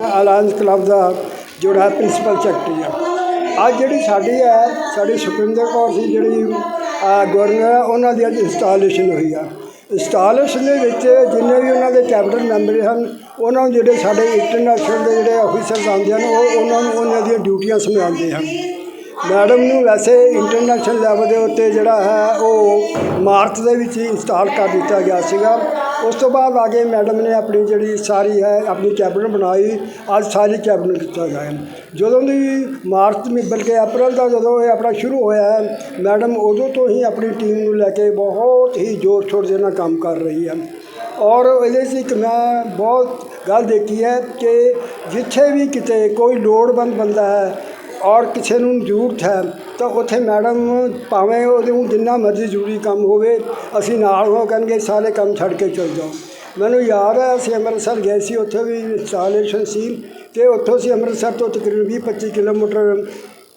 Alliance club ਦਾ ਜਿਹੜਾ principal secretary ਆ। ਅੱਜ ਜਿਹੜੀ ਸਾਡੀ ਹੈ ਸਾਡੀ ਸੁਖਿੰਦਰ ਕੌਰ ਸੀ ਜਿਹੜੀ ਗਵਰਨਰ ਹੈ, ਉਹਨਾਂ ਦੀ ਅੱਜ ਇੰਸਟਾਲੇਸ਼ਨ ਹੋਈ ਆ। ਇੰਸਟਾਲੇਸ਼ਨ ਦੇ ਵਿੱਚ ਜਿੰਨੇ ਵੀ ਉਹਨਾਂ ਦੇ ਕੈਬਨਿਟ ਮੈਂਬਰ ਹਨ ਉਹਨਾਂ ਨੂੰ ਜਿਹੜੇ ਸਾਡੇ ਇੰਟਰਨੈਸ਼ਨਲ ਦੇ ਜਿਹੜੇ ਆਫੀਸਰਸ ਆਉਂਦੇ ਹਨ ਉਹ ਉਹਨਾਂ ਨੂੰ ਉਹਨਾਂ ਦੀਆਂ ਡਿਊਟੀਆਂ ਸਮਝਾਉਂਦੇ ਹਨ। ਮੈਡਮ ਨੂੰ ਵੈਸੇ ਇੰਟਰਨੈਸ਼ਨਲ ਲੈਵਲ ਦੇ ਉੱਤੇ ਜਿਹੜਾ ਹੈ ਉਹ ਮਾਰਚ ਦੇ ਵਿੱਚ ਹੀ ਇੰਸਟਾਲ ਕਰ ਦਿੱਤਾ ਗਿਆ ਸੀਗਾ। ਉਸ ਤੋਂ ਬਾਅਦ ਆ ਕੇ ਮੈਡਮ ਨੇ ਆਪਣੀ ਜਿਹੜੀ ਸਾਰੀ ਹੈ, ਆਪਣੀ ਕੈਬਨਿਟ ਬਣਾਈ। ਅੱਜ ਸਾਰੀ ਕੈਬਨਿਟ ਕੀਤਾ ਗਿਆ ਜਦੋਂ ਦੀ ਮਾਰਚ ਮੀ, ਬਲਕਿ ਅਪ੍ਰੈਲ ਦਾ ਜਦੋਂ ਇਹ ਆਪਣਾ ਸ਼ੁਰੂ ਹੋਇਆ ਹੈ, ਮੈਡਮ ਉਦੋਂ ਤੋਂ ਹੀ ਆਪਣੀ ਟੀਮ ਨੂੰ ਲੈ ਕੇ ਬਹੁਤ ਹੀ ਜ਼ੋਰ ਸ਼ੋਰ ਦੇ ਨਾਲ ਕੰਮ ਕਰ ਰਹੀ ਹੈ। ਔਰ ਇਹਦੇ 'ਚ ਇੱਕ ਮੈਂ ਬਹੁਤ ਗੱਲ ਦੇਖੀ ਹੈ ਕਿ ਜਿੱਥੇ ਵੀ ਕਿਤੇ ਕੋਈ ਲੋੜਵੰਦ ਬੰਦਾ ਹੈ ਔਰ ਕਿਸੇ ਨੂੰ ਜ਼ਰੂਰਤ ਹੈ, ਤਾਂ ਉੱਥੇ ਮੈਡਮ ਭਾਵੇਂ ਉਹਦੇ ਨੂੰ ਜਿੰਨਾ ਮਰਜ਼ੀ ਜ਼ਰੂਰੀ ਕੰਮ ਹੋਵੇ, ਅਸੀਂ ਨਾਲ ਹੋ ਕਹਿਣਗੇ ਸਾਰੇ ਕੰਮ ਛੱਡ ਕੇ ਚਲ ਜਾਓ। ਮੈਨੂੰ ਯਾਦ ਹੈ, ਅਸੀਂ ਅੰਮ੍ਰਿਤਸਰ ਗਏ ਸੀ, ਉੱਥੇ ਵੀ ਇੰਸਟਾਲੇਸ਼ਨ ਸੀ ਤੇ ਉੱਥੋਂ ਅਸੀਂ ਅੰਮ੍ਰਿਤਸਰ ਤੋਂ ਤਕਰੀਬਨ 20 25 ਕਿਲੋਮੀਟਰ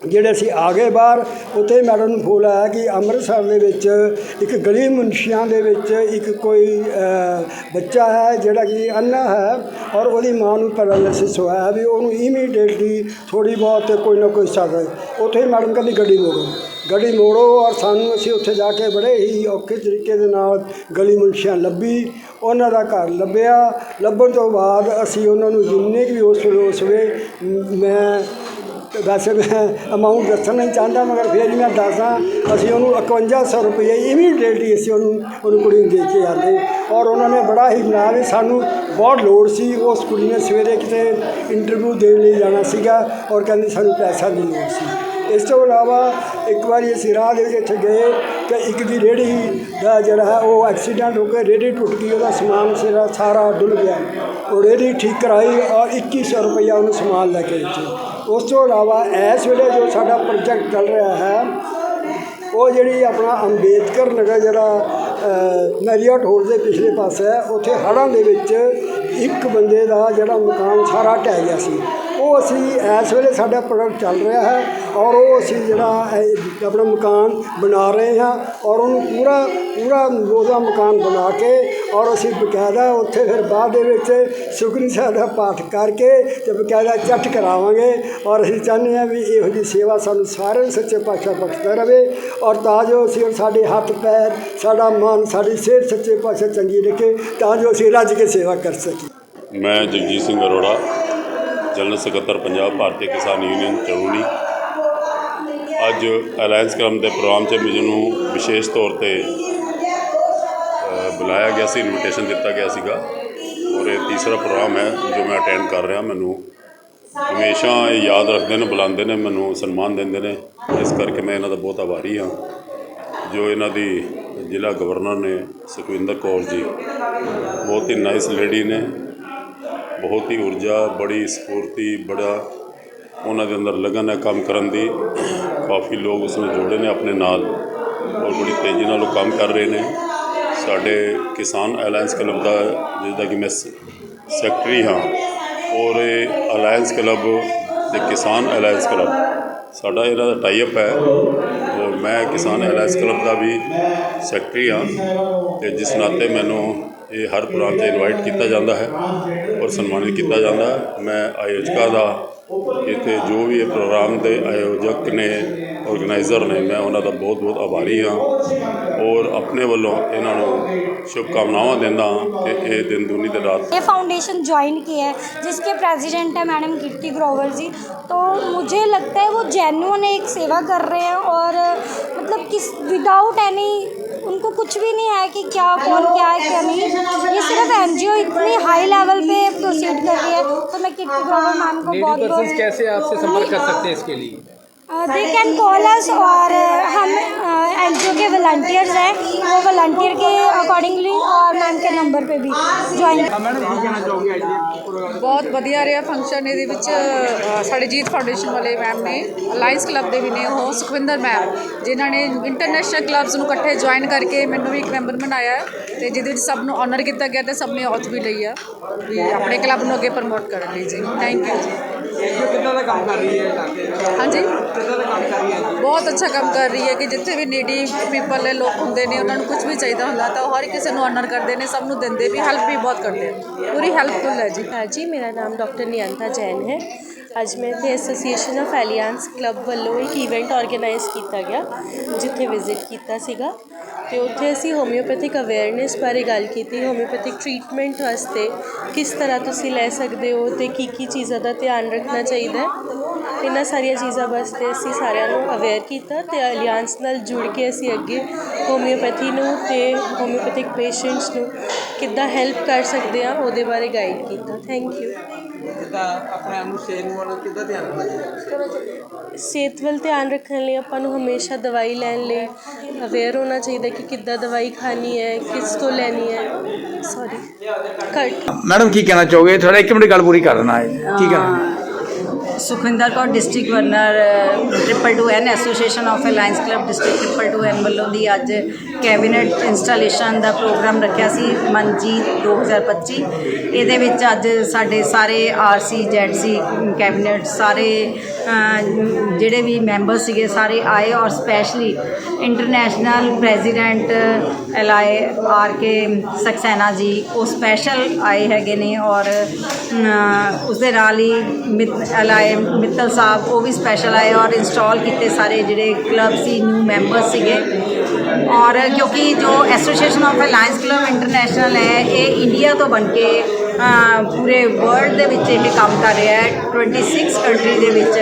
ਜਿਹੜੇ ਅਸੀਂ ਆ ਗਏ ਬਾਹਰ, ਉੱਥੇ ਮੈਡਮ ਨੂੰ ਫੋਨ ਆਇਆ ਕਿ ਅੰਮ੍ਰਿਤਸਰ ਦੇ ਵਿੱਚ ਇੱਕ ਗਲੀ ਮੁਨਸ਼ੀਆਂ ਦੇ ਵਿੱਚ ਇੱਕ ਕੋਈ ਬੱਚਾ ਹੈ ਜਿਹੜਾ ਕਿ ਅੰਨਾ ਹੈ ਔਰ ਉਹਦੀ ਮਾਂ ਨੂੰ ਪੈਰਾਲਿਸਿਸ ਹੋਇਆ ਵੀ ਉਹਨੂੰ ਇਮੀਡੀਏਟਲੀ ਥੋੜੀ ਬਹੁਤ ਕੋਈ ਨਾ ਕੋਈ ਸਾਧਨ ਉੱਥੇ ਮੈਡਮ ਕਹਿੰਦੀ ਗੱਡੀ ਮੋੜੋ। ਗੱਡੀ ਮੋੜੋ ਔਰ ਸਾਨੂੰ ਅਸੀਂ ਉੱਥੇ ਜਾ ਕੇ ਬੜੇ ਹੀ ਔਖੇ ਤਰੀਕੇ ਦੇ ਨਾਲ ਗਲੀ ਮੁਨਸ਼ੀਆਂ ਲੱਭੀ। ਉਹਨਾਂ ਦਾ ਘਰ ਲੱਭਿਆ। ਲੱਭਣ ਤੋਂ ਬਾਅਦ ਅਸੀਂ ਉਹਨਾਂ ਨੂੰ ਜਿੰਨੇ ਵੀ ਉਸ ਵੇਲੇ ਉਸ ਵੇਲੇ, ਮੈਂ ਵੈਸੇ ਮੈਂ ਅਮਾਊਂਟ ਦੱਸਣਾ ਨਹੀਂ ਚਾਹੁੰਦਾ, ਮਗਰ ਫਿਰ ਵੀ ਮੈਂ ਦੱਸਾਂ ਅਸੀਂ ਉਹਨੂੰ 5100 ਰੁਪਏ ਇਮੀਡੀਏਟਲੀ ਅਸੀਂ ਉਹਨੂੰ ਉਹਨੂੰ ਕੁੜੀ ਨੂੰ ਦੇ ਕੇ ਆਉਂਦੇ ਔਰ ਉਹਨਾਂ ਨੇ ਬੜਾ ਹੀ ਬਣਾ ਵੀ ਸਾਨੂੰ ਬਹੁਤ ਲੋੜ ਸੀ, ਉਸ ਕੁੜੀ ਨੇ ਸਵੇਰੇ ਕਿਤੇ ਇੰਟਰਵਿਊ ਦੇਣ ਲਈ ਜਾਣਾ ਸੀਗਾ, ਔਰ ਕਹਿੰਦੀ ਸਾਨੂੰ ਪੈਸਾ ਨਹੀਂ ਲੋੜ ਸੀ। ਇਸ ਤੋਂ ਇਲਾਵਾ ਇੱਕ ਵਾਰੀ ਅਸੀਂ ਰਾਹ ਦੇ ਵਿੱਚ ਇੱਥੇ ਗਏ ਕਿ ਇੱਕ ਦੀ ਰੇੜੀ ਦਾ ਜਿਹੜਾ ਹੈ, ਉਹ ਐਕਸੀਡੈਂਟ ਹੋ ਕੇ ਰੇੜੀ ਟੁੱਟ ਗਈ, ਉਹਦਾ ਸਮਾਨ ਸਿਰਾ ਸਾਰਾ ਡੁੱਲ ਗਿਆ। ਉਹ ਰੇੜੀ ਠੀਕ ਕਰਾਈ, ਔਰ 2100 ਰੁਪਈਆ ਉਹਨੂੰ ਸਮਾਨ ਲੈ ਕੇ ਦਿੱਤੇ। ਉਸ ਤੋਂ ਇਲਾਵਾ ਇਸ ਵੇਲੇ ਜੋ ਸਾਡਾ ਪ੍ਰੋਜੈਕਟ ਚੱਲ ਰਿਹਾ ਹੈ, ਉਹ ਜਿਹੜੀ ਆਪਣਾ ਅੰਬੇਦਕਰ ਨਗਰ ਜਿਹੜਾ ਮੈਰੀਅਟ ਹੋਲ ਦੇ ਪਿਛਲੇ ਪਾਸੇ ਹੈ, ਉੱਥੇ ਹੜ੍ਹਾਂ ਦੇ ਵਿੱਚ ਇੱਕ ਬੰਦੇ ਦਾ ਜਿਹੜਾ ਮਕਾਨ ਸਾਰਾ ਢਹਿ ਗਿਆ ਸੀ। ਉਹ ਅਸੀਂ ਇਸ ਵੇਲੇ ਸਾਡਾ ਪ੍ਰੋਜੈਕਟ ਚੱਲ ਰਿਹਾ ਹੈ ਔਰ ਉਹ ਅਸੀਂ ਜਿਹੜਾ, ਇਹ ਆਪਣਾ ਮਕਾਨ ਬਣਾ ਰਹੇ ਹਾਂ ਔਰ ਉਹਨੂੰ ਪੂਰਾ ਪੂਰਾ ਉਹਦਾ ਮਕਾਨ ਬਣਾ ਕੇ ਔਰ ਅਸੀਂ ਬਕਾਇਦਾ ਉੱਥੇ ਫਿਰ ਬਾਅਦ ਦੇ ਵਿੱਚ ਸੁਖਨੀ ਸਾਹਿਬ ਦਾ ਪਾਠ ਕਰਕੇ ਤੇ ਬਕਾਇਦਾ ਚੱਟ ਕਰਾਵਾਂਗੇ। ਔਰ ਅਸੀਂ ਚਾਹੁੰਦੇ ਹਾਂ ਵੀ ਇਹੋ ਜਿਹੀ ਸੇਵਾ ਸਾਨੂੰ ਸਾਰਿਆਂ ਨੂੰ ਸੱਚੇ ਪਾਤਸ਼ਾਹ ਬਖਸ਼ਦਾ ਰਹੇ ਔਰ ਤਾਂ ਜੋ ਅਸੀਂ ਸਾਡੇ ਹੱਥ, ਪੈਰ, ਸਾਡਾ ਮਨ, ਸਾਡੀ ਸਿਹਤ ਸੱਚੇ ਪਾਤਸ਼ਾਹ ਚੰਗੀ ਰੱਖੇ, ਤਾਂ ਜੋ ਅਸੀਂ ਰੱਜ ਕੇ ਸੇਵਾ ਕਰ ਸਕੀਏ। ਮੈਂ ਜਗਜੀਤ ਸਿੰਘ ਅਰੋੜਾ, ਜਨਰਲ ਸਕੱਤਰ ਪੰਜਾਬ ਭਾਰਤੀ ਕਿਸਾਨ ਯੂਨੀਅਨ ਚੜੂਣੀ ਅੱਜ ਅਲਾਇੰਸ ਕਲਮ ਦੇ ਪ੍ਰੋਗਰਾਮ 'ਚ ਮੈਨੂੰ ਵਿਸ਼ੇਸ਼ ਤੌਰ ਤੇ ਬੁਲਾਇਆ ਗਿਆ ਸੀ ਇਨਵੀਟੇਸ਼ਨ ਦਿੱਤਾ ਗਿਆ ਸੀਗਾ। ਔਰ ਇਹ ਤੀਸਰਾ ਪ੍ਰੋਗਰਾਮ ਹੈ ਜੋ ਮੈਂ ਅਟੈਂਡ ਕਰ ਰਿਹਾ। ਮੈਨੂੰ ਹਮੇਸ਼ਾ ਇਹ ਯਾਦ ਰੱਖਦੇ ਨੇ, ਬੁਲਾਉਂਦੇ ਨੇ, ਮੈਨੂੰ ਸਨਮਾਨ ਦਿੰਦੇ ਨੇ। ਇਸ ਕਰਕੇ ਮੈਂ ਇਹਨਾਂ ਦਾ ਬਹੁਤ ਆਭਾਰੀ ਹਾਂ। ਜੋ ਇਹਨਾਂ ਦੀ ਜ਼ਿਲ੍ਹਾ ਗਵਰਨਰ ਨੇ, ਸੁਖਵਿੰਦਰ ਕੌਰ ਜੀ, ਬਹੁਤ ਹੀ ਨਾਈਸ ਲੇਡੀ ਨੇ। ਬਹੁਤ ਹੀ ਊਰਜਾ, ਬੜੀ ਸਫੂਰਤੀ ਬੜਾ ਉਹਨਾਂ ਦੇ ਅੰਦਰ ਲਗਨ ਹੈ ਕੰਮ ਕਰਨ ਦੀ। ਕਾਫੀ ਲੋਕ ਉਸ ਨੂੰ ਜੋੜੇ ਨੇ ਆਪਣੇ ਨਾਲ। ਔਰ ਬੜੀ ਤੇਜ਼ੀ ਨਾਲ ਉਹ ਕੰਮ ਕਰ ਰਹੇ ਨੇ। ਸਾਡੇ ਕਿਸਾਨ ਅਲਾਇੰਸ ਕਲੱਬ ਦਾ, ਜਿਸਦਾ ਕਿ ਮੈਂ ਸੈਕਟਰੀ ਹਾਂ, ਔਰ ਇਹ ਅਲਾਇੰਸ ਕਲੱਬ ਤੇ ਕਿਸਾਨ ਅਲਾਇੰਸ ਕਲੱਬ। ਸਾਡਾ ਇਹਨਾਂ ਦਾ ਟਾਈ ਅਪ ਹੈ, ਔਰ ਮੈਂ ਕਿਸਾਨ ਅਲਾਇੰਸ ਕਲੱਬ ਦਾ ਵੀ ਸੈਕਟਰੀ ਹਾਂ, ਤੇ ਜਿਸ ਨਾਤੇ ਮੈਨੂੰ ਇਹ ਹਰ ਪ੍ਰੋਗਰਾਮ 'ਤੇ ਇਨਵਾਈਟ ਕੀਤਾ ਜਾਂਦਾ ਹੈ, ਔਰ ਸਨਮਾਨਿਤ ਕੀਤਾ ਜਾਂਦਾ ਹੈ। ਮੈਂ ਆਯੋਜਕਾਂ ਦਾ ਇੱਥੇ ਜੋ ਵੀ ਇਹ ਪ੍ਰੋਗਰਾਮ ਦੇ ਆਯੋਜਕ ਨੇ ਆਰਗੇਨਾਈਜ਼ਰ ਨੇ ਮੈਂ ਉਹਨਾਂ ਦਾ ਬਹੁਤ ਬਹੁਤ ਆਭਾਰੀ ਹਾਂ ਔਰ ਆਪਣੇ ਵੱਲੋਂ ਇਹਨਾਂ ਨੂੰ ਸ਼ੁਭ ਕਾਮਨਾਵਾਂ ਦਿੰਦਾ ਹਾਂ ਕਿ ਇਹ ਦਿਨ ਦੁਨੀ ਤੇ ਰਾਤ ये फाउंडेशन ज्वाइन किया है जिसके प्रेसिडेंट है मैडम कीर्ति ग्रोवर जी तो मुझे लगता है वो जेन्युइन एक सेवा कर रहे हैं और मतलब किस विदाउट एनी उनको कुछ भी नहीं है कि क्या कौन क्या है क्या नहीं। ये सिर्फ़ एनजीओ इतनी हाई लेवल पे प्रोसीड कर रही है तो मैं कितनी मैम को बहुत बहुत कैसे आपसे संपर्क कर सकते हैं इसके लिए? दे कैन कॉल अस और uh, हम एन के वॉल्टियर्स हैं वो वॉल्टियर के अकॉर्डिंगली और मैम के नंबर पे भी ज्वाइन मैडम ਕੀ ਕਹਿਣਾ ਚਾਹੋਗੇ ਅੱਜ ਦੇ ਪ੍ਰੋਗਰਾਮ ਬਹੁਤ ਵਧੀਆ ਰਿਹਾ ਫੰਕਸ਼ਨ ਇਹਦੇ ਵਿੱਚ ਅ, ਸਾਡੇ ਜੀਤ ਫਾਊਂਡੇਸ਼ਨ ਵਾਲੇ ਮੈਮ ਨੇ ਅਲਾਈਅੰਸ ਕਲੱਬ ਦੇ ਵੀ ਨੇ ਉਹ ਸੁਖਵਿੰਦਰ ਮੈਮ ਜਿਨ੍ਹਾਂ ਨੇ ਇੰਟਰਨੈਸ਼ਨਲ ਕਲੱਬਸ ਨੂੰ ਇਕੱਠੇ ਜੁਆਇਨ ਕਰਕੇ ਮੈਨੂੰ ਵੀ ਇੱਕ ਮੈਂਬਰ ਬਣਾਇਆ ਹੈ ਤੇ ਜਿਹਦੇ ਵਿੱਚ ਸਭ ਨੂੰ ਆਨਰ ਕੀਤਾ ਗਿਆ ਤੇ ਸਭ ਨੇ ਔਥ ਵੀ ਲਈ ਆ ਵੀ ਆਪਣੇ ਕਲੱਬ ਨੂੰ ਅੱਗੇ ਪ੍ਰਮੋਟ ਕਰਨ ਲਈ ਜੀ ਥੈਂਕ ਯੂ ਜੀ ਹਾਂਜੀ। ਬਹੁਤ ਅੱਛਾ ਕੰਮ ਕਰ ਰਹੀ ਹੈ ਕਿ ਜਿੱਥੇ ਵੀ ਨੀਡੀ ਪੀਪਲ ਹੈ ਲੋਕ ਹੁੰਦੇ ਨੇ ਉਹਨਾਂ ਨੂੰ ਕੁਝ ਵੀ ਚਾਹੀਦਾ ਹੁੰਦਾ ਤਾਂ ਉਹ ਹਰ ਕਿਸੇ ਨੂੰ ਆਨਰ ਕਰਦੇ ਨੇ ਸਭ ਨੂੰ ਦਿੰਦੇ ਵੀ ਹੈਲਪ ਵੀ ਬਹੁਤ ਕਰਦੇ ਨੇ। ਪੂਰੀ ਹੈਲਪ ਹੈਲਪਫੁਲ ਹੈ ਜੀ। ਜੀ ਮੇਰਾ ਨਾਮ ਡਾਕਟਰ ਨਿਯੰਤਾ ਜੈਨ ਹੈ। ਅੱਜ ਮੈਂ ਇੱਥੇ ਐਸੋਸੀਏਸ਼ਨ ਆਫ ਐਲੀਅੰਸ ਕਲੱਬ ਵੱਲੋਂ ਇੱਕ ਇਵੈਂਟ ਆਰਗੇਨਾਈਜ਼ ਕੀਤਾ ਗਿਆ ਜਿੱਥੇ ਵਿਜ਼ਿਟ ਕੀਤਾ ਸੀਗਾ। ਅਤੇ ਉੱਥੇ ਅਸੀਂ ਹੋਮਿਓਪੈਥਿਕ ਅਵੇਅਰਨੈਸ ਬਾਰੇ ਗੱਲ ਕੀਤੀ ਹੋਮਿਓਪੈਥਿਕ ਟਰੀਟਮੈਂਟ ਵਾਸਤੇ ਕਿਸ ਤਰ੍ਹਾਂ ਤੁਸੀਂ ਲੈ ਸਕਦੇ ਹੋ ਅਤੇ ਕੀ ਕੀ ਚੀਜ਼ਾਂ ਦਾ ਧਿਆਨ ਰੱਖਣਾ ਚਾਹੀਦਾ ਇਹਨਾਂ ਸਾਰੀਆਂ ਚੀਜ਼ਾਂ ਵਾਸਤੇ ਅਸੀਂ ਸਾਰਿਆਂ ਨੂੰ ਅਵੇਅਰ ਕੀਤਾ ਅਤੇ ਅਲੀਅੰਸ ਨਾਲ ਜੁੜ ਕੇ ਅਸੀਂ ਅੱਗੇ ਹੋਮਿਓਪੈਥੀ ਨੂੰ ਅਤੇ ਹੋਮਿਓਪੈਥਿਕ ਪੇਸ਼ੈਂਟਸ ਨੂੰ ਕਿੱਦਾਂ ਹੈਲਪ ਕਰ ਸਕਦੇ ਹਾਂ ਉਹਦੇ ਬਾਰੇ ਗਾਈਡ ਕੀਤਾ। ਥੈਂਕ ਯੂ ਜਿੱਦਾਂ ਆਪਣੇ ਆਪ ਨੂੰ ਸਿਹਤ ਨੂੰ ਵੱਲ ਕਿੱਦਾਂ ਧਿਆਨ ਰੱਖਣਾ ਚਾਹੀਦਾ? ਸਿਹਤ ਵੱਲ ਧਿਆਨ ਰੱਖਣ ਲਈ ਆਪਾਂ ਨੂੰ ਹਮੇਸ਼ਾ ਦਵਾਈ ਲੈਣ ਲਈ ਅਵੇਅਰ ਹੋਣਾ ਚਾਹੀਦਾ ਕਿ ਕਿੱਦਾਂ ਦਵਾਈ ਖਾਣੀ ਹੈ ਕਿਸ ਤੋਂ ਲੈਣੀ ਹੈ। ਸੌਰੀ ਮੈਡਮ ਕੀ ਕਹਿਣਾ ਚਾਹੋਗੇ? ਥੋੜਾ ਇੱਕ ਮਿੰਟ ਗੱਲ ਪੂਰੀ ਕਰਨਾ ਹੈ ਠੀਕ ਹੈ। Sukhwinder Kaur district governor triple two N association of alliance club district triple two N ਵੱਲੋਂ ਦੀ ਅੱਜ ਕੈਬਨਿਟ ਇੰਸਟਾਲੇਸ਼ਨ ਦਾ ਪ੍ਰੋਗਰਾਮ ਰੱਖਿਆ ਸੀ ਮਨਜੀਤ 2025 ਇਹਦੇ ਵਿੱਚ ਅੱਜ ਸਾਡੇ ਸਾਰੇ ਆਰਸੀ ਜੈਡਸੀ ਕੈਬਨਿਟ ਸਾਰੇ ਜਿਹੜੇ ਵੀ ਮੈਂਬਰ ਸੀਗੇ ਸਾਰੇ ਆਏ ਔਰ specially international president ally R K Saxena ji ਉਹ ਸਪੈਸ਼ਲ ਆਏ ਹੈਗੇ ਨੇ ਔਰ ਅ, ਉਸਦੇ ਨਾਲ ਹੀ ਐਲਾਏ ਐਲਾਏ ਮਿੱਤਲ ਸਾਹਿਬ ਉਹ ਵੀ ਸਪੈਸ਼ਲ ਆਏ ਔਰ ਇੰਸਟਾਲ ਕੀਤੇ ਸਾਰੇ ਜਿਹੜੇ ਕਲੱਬ ਸੀ ਨਿਊ ਮੈਂਬਰ ਸੀਗੇ। ਔਰ ਕਿਉਂਕਿ ਜੋ association of alliance club international ਹੈ ਇਹ ਇੰਡੀਆ ਤੋਂ ਬਣ ਕੇ ਪੂਰੇ ਵਰਲਡ ਦੇ ਵਿੱਚ ਇਹ ਕੰਮ ਕਰ ਰਿਹਾ ਹੈ। 26 ਕੰਟਰੀ ਦੇ ਵਿੱਚ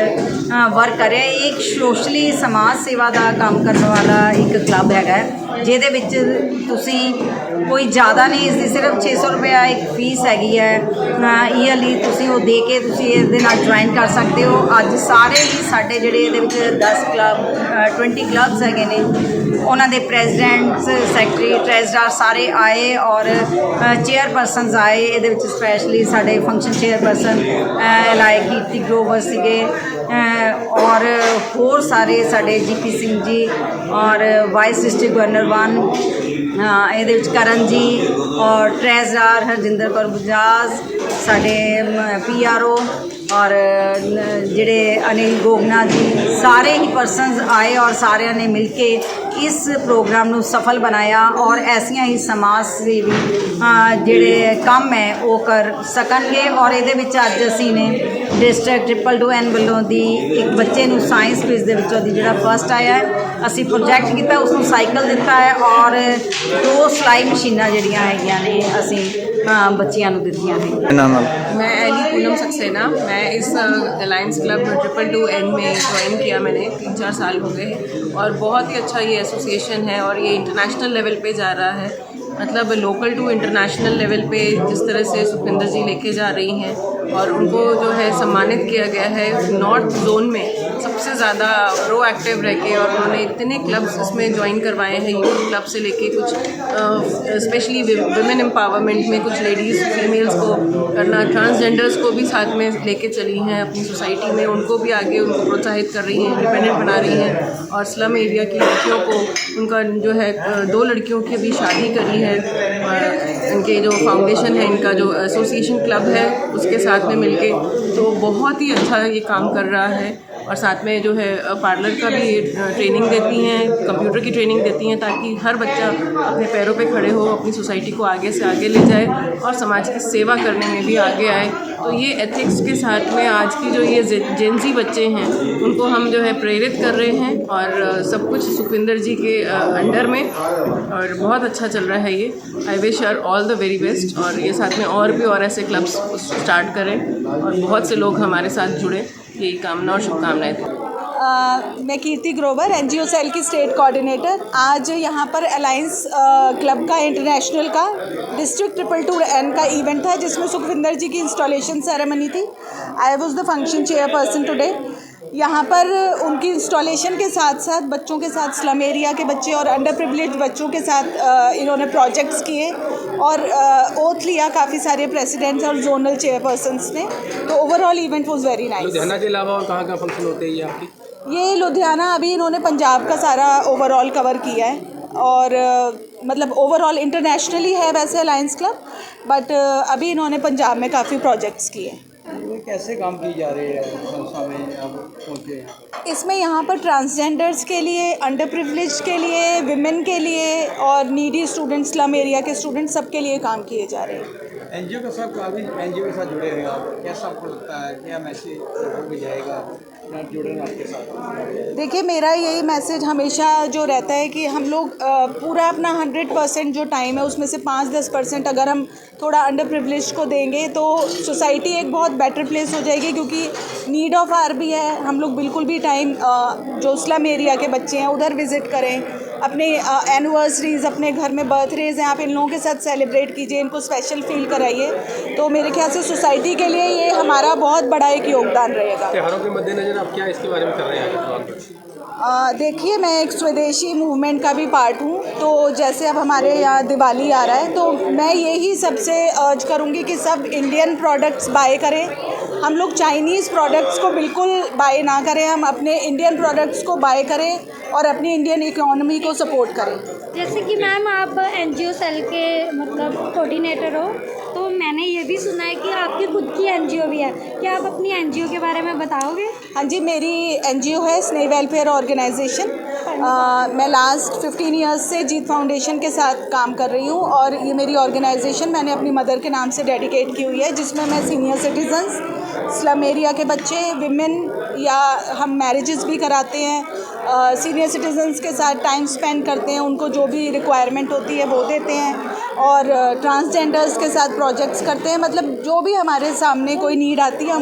ਵਰਕ ਕਰ ਰਿਹਾ ਹੈ। ਇਹ ਇੱਕ ਸੋਸ਼ਲੀ ਸਮਾਜ ਸੇਵਾ ਦਾ ਕੰਮ ਕਰਨ ਵਾਲਾ ਇੱਕ ਕਲੱਬ ਹੈਗਾ ਹੈ, ਜਿਹਦੇ ਵਿੱਚ ਤੁਸੀਂ ਕੋਈ ਜ਼ਿਆਦਾ ਨਹੀਂ, ਇਸ ਦੀ ਸਿਰਫ 600 ਰੁਪਇਆ ਇੱਕ ਫੀਸ ਹੈਗੀ ਹੈ। ਈਅਰਲੀ ਤੁਸੀਂ ਉਹ ਦੇ ਕੇ ਤੁਸੀਂ ਇਹਦੇ ਨਾਲ ਜੁਆਇਨ ਕਰ ਸਕਦੇ ਹੋ। ਅੱਜ ਸਾਰੇ ਹੀ ਸਾਡੇ ਜਿਹੜੇ ਇਹਦੇ ਵਿੱਚ 10 ਕਲੱਬ 20 ਕਲੱਬਸ ਹੈਗੇ ਨੇ, ਉਹਨਾਂ ਦੇ ਪ੍ਰੈਜ਼ੀਡੈਂਟਸ ਸੈਕਟਰੀ ਟ੍ਰੈਜ਼ਰਰ ਸਾਰੇ ਆਏ ਔਰ ਚੇਅਰਪਰਸਨਸ ਆਏ। ਇਹਦੇ ਵਿੱਚ ਸਪੈਸ਼ਲੀ ਸਾਡੇ function chairperson like Kirti Grover ਸੀਗੇ। ਔਰ ਹੋਰ ਸਾਰੇ ਸਾਡੇ ਜੀਪੀ ਸਿੰਘ ਜੀ ਔਰ ਵਾਈਸ ਡਿਸਟ੍ਰਿਕਟ ਗਵਰਨਰ ਵਨ ਇਹਦੇ ਵਿੱਚ ਕਰਨ ਜੀ ਔਰ ਟ੍ਰੈਜ਼ਰਰ ਹਰਜਿੰਦਰ ਕੌਰ ਬਜਾਜ ਸਾਡੇ ਪੀਆਰਓ ਔਰ ਜਿਹੜੇ ਅਨਿਲ ਗੋਗਨਾ ਜੀ, ਸਾਰੇ ਹੀ ਪਰਸਨਸ ਆਏ ਔਰ ਸਾਰਿਆਂ ਨੇ ਮਿਲ ਕੇ ਇਸ ਪ੍ਰੋਗਰਾਮ ਨੂੰ ਸਫਲ ਬਣਾਇਆ ਔਰ ਐਸੀਆਂ ਹੀ ਸਮਾਜ ਸੇਵੀ ਜਿਹੜੇ ਕੰਮ ਹੈ ਉਹ ਕਰ ਸਕਣਗੇ ਔਰ ਇਹਦੇ ਵਿੱਚ ਅੱਜ ਅਸੀਂ ਨੇ ਡਿਸਟ੍ਰਿਕਟ ਟ੍ਰਿਪਲ ਟੂ ਐਨ ਵੱਲੋਂ ਦੀ ਇੱਕ ਬੱਚੇ ਨੂੰ ਸਾਇੰਸ ਕੁਇਜ਼ ਦੇ ਵਿੱਚੋਂ ਦੀ ਜਿਹੜਾ ਫਸਟ ਆਇਆ ਹੈ, ਅਸੀਂ ਪ੍ਰੋਜੈਕਟ ਕੀਤਾ ਉਸ ਨੂੰ ਸਾਈਕਲ ਦਿੱਤਾ ਹੈ ਔਰ ਦੋ ਸਲਾਈ ਮਸ਼ੀਨਾਂ ਜਿਹੜੀਆਂ ਹੈਗੀਆਂ ਨੇ ਅਸੀਂ ਅ, ਬੱਚਿਆਂ ਨੂੰ ਦਿੱਤੀਆਂ ਨੇ ਇਹਨਾਂ ਨਾਲ मैं एली पूनम सक्सेना मैं इस alliance club triple two N में ज्वाइन किया मैंने तीन चार साल हो गए हैं और बहुत ही अच्छा ये एसोसिएशन है और ये इंटरनेशनल लेवल पे जा रहा है मतलब लोकल टू इंटरनेशनल लेवल पे जिस तरह से सुखविंदर जी लेके जा रही हैं और उनको जो है सम्मानित किया गया है नॉर्थ जोन में सबसे ज़्यादा प्रोएक्टिव रह के और उन्होंने इतने क्लब्स इसमें ज्वाइन करवाए हैं यूथ क्लब से लेके कुछ स्पेशली वुमेन एम्पावरमेंट में कुछ लेडीज़ फीमेल्स को करना ट्रांसजेंडर्स को भी साथ में लेके चली हैं अपनी सोसाइटी में, उनको भी आगे उनको प्रोत्साहित कर रही हैं इंडिपेंडेंट बना रही हैं और स्लम एरिया की लड़कियों को, उनका जो है दो लड़कियों की भी शादी करी है, और इनके जो फाउंडेशन है, इनका जो एसोसिएशन क्लब है, उसके साथ में मिलके तो बहुत ही अच्छा ये काम कर रहा है। और साथ में जो है पार्लर का भी ट्रेनिंग देती हैं कंप्यूटर की ट्रेनिंग देती हैं ताकि हर बच्चा अपने पैरों पे खड़े हो, अपनी सोसाइटी को आगे से आगे ले जाए और समाज की सेवा करने में भी आगे आए। तो ये एथिक्स के साथ में आज की जो ये जेंजी बच्चे हैं, उनको हम जो है प्रेरित कर रहे हैं और सब कुछ सुखविंदर जी के अंडर में और बहुत अच्छा चल रहा है ये। I wish are all the very best और ये साथ में और भी और ऐसे क्लब्स स्टार्ट करें और बहुत से लोग हमारे साथ जुड़े। यही कामना और शुभकामनाएँ मैं Kirti Grover N G cell की स्टेट कोऑर्डिनेटर। आज यहाँ पर अलायंस क्लब का, इंटरनेशनल का, डिस्ट्रिक्ट ट्रिपल टू एन का इवेंट था, जिसमें सुखविंदर जी की इंस्टॉलेशन सेरेमनी थी। I was the function chairperson today यहाँ पर उनकी इंस्टॉलेशन के साथ साथ बच्चों के साथ स्लम एरिया के बच्चे और अंडर प्रिवलेज बच्चों के साथ इन्होंने प्रोजेक्ट्स किए। और ओथ लिया काफ़ी सारे प्रेसिडेंट्स और जोनल चेयरपर्सन्स ने। तो overall event was very nice Ludhiana के अलावा और कहाँ कहाँ फ़ंक्शन होते हैं ये आपकी? ये लुधियाना अभी इन्होंने पंजाब का सारा ओवरऑल कवर किया है। और मतलब ओवरऑल इंटरनेशनली है वैसे अलायंस क्लब बट अभी इन्होंने पंजाब में काफ़ी प्रोजेक्ट्स किए कैसे काम की जा रही है संस्था में अब पहुँचे हैं? इसमें यहाँ पर ट्रांसजेंडर्स के लिए अंडर प्रिवलेज के लिए विमेन के लिए और नीडी स्टूडेंट्स स्लम एरिया के स्टूडेंट्स सब के लिए काम किए जा रहे हैं। एन जी ओ के साथ काफ़ी ओ के साथ जुड़े हुए हैं? आप कैसा आपको लगता है? क्या मैसेज जाएगा? देखिए, मेरा यही मैसेज हमेशा जो रहता है कि हम लोग पूरा अपना हंड्रेड परसेंट जो टाइम है, उसमें से पाँच दस परसेंट अगर हम थोड़ा अंडर प्रिवलेज को देंगे तो सोसाइटी एक बहुत बेटर प्लेस हो जाएगी क्योंकि नीड ऑफ़ आर भी है। हम लोग बिल्कुल भी टाइम जो स्लम एरिया के बच्चे हैं, उधर विज़िट करें। अपने एनिवर्सरीज़ अपने घर में बर्थडेज़ हैं आप इन लोगों के साथ सेलिब्रेट कीजिए इनको स्पेशल फील कराइए। तो मेरे ख्याल से सोसाइटी के लिए ये हमारा बहुत बड़ा एक योगदान रहेगा। त्योहारों के मद्देनजर आप क्या इसके बारे में कर रहे हैं? देखिए मैं एक स्वदेशी मूवमेंट का भी पार्ट हूँ। तो जैसे अब हमारे यहाँ दिवाली आ रहा है तो मैं यही सबसे अर्ज़ करूँगी कि सब इंडियन प्रोडक्ट्स बाय करें। हम लोग चाइनीज़ प्रोडक्ट्स को बिल्कुल बाय ना करें। हम अपने इंडियन प्रोडक्ट्स को बाय करें और अपनी इंडियन इकोनॉमी को सपोर्ट करें। जैसे कि मैम आप एनजीओ सेल के मतलब कोऑर्डिनेटर हो तो मैंने ये भी सुना है कि आपकी खुद की एनजीओ भी है। क्या आप अपनी एनजीओ के बारे में बताओगे? हाँ जी मेरी एनजीओ है स्ने वेलफेयर ऑर्गेनाइजेशन मैं लास्ट 15 इयर्स से जीत फाउंडेशन के साथ काम कर रही हूँ और ये मेरी ऑर्गेनाइजेशन मैंने अपनी मदर के नाम से डेडिकेट की हुई है जिसमें मैं सीनियर सिटीजन्स स्लम एरिया के बच्चे विमेन या हम मैरिजेस भी कराते हैं सीनियर सिटीजन्स के साथ टाइम स्पेंड करते हैं, उनको जो भी रिक्वायरमेंट होती है वो देते हैं और ट्रांसजेंडर्स के साथ प्रोजेक्ट्स करते हैं। मतलब जो भी हमारे सामने कोई नीड आती है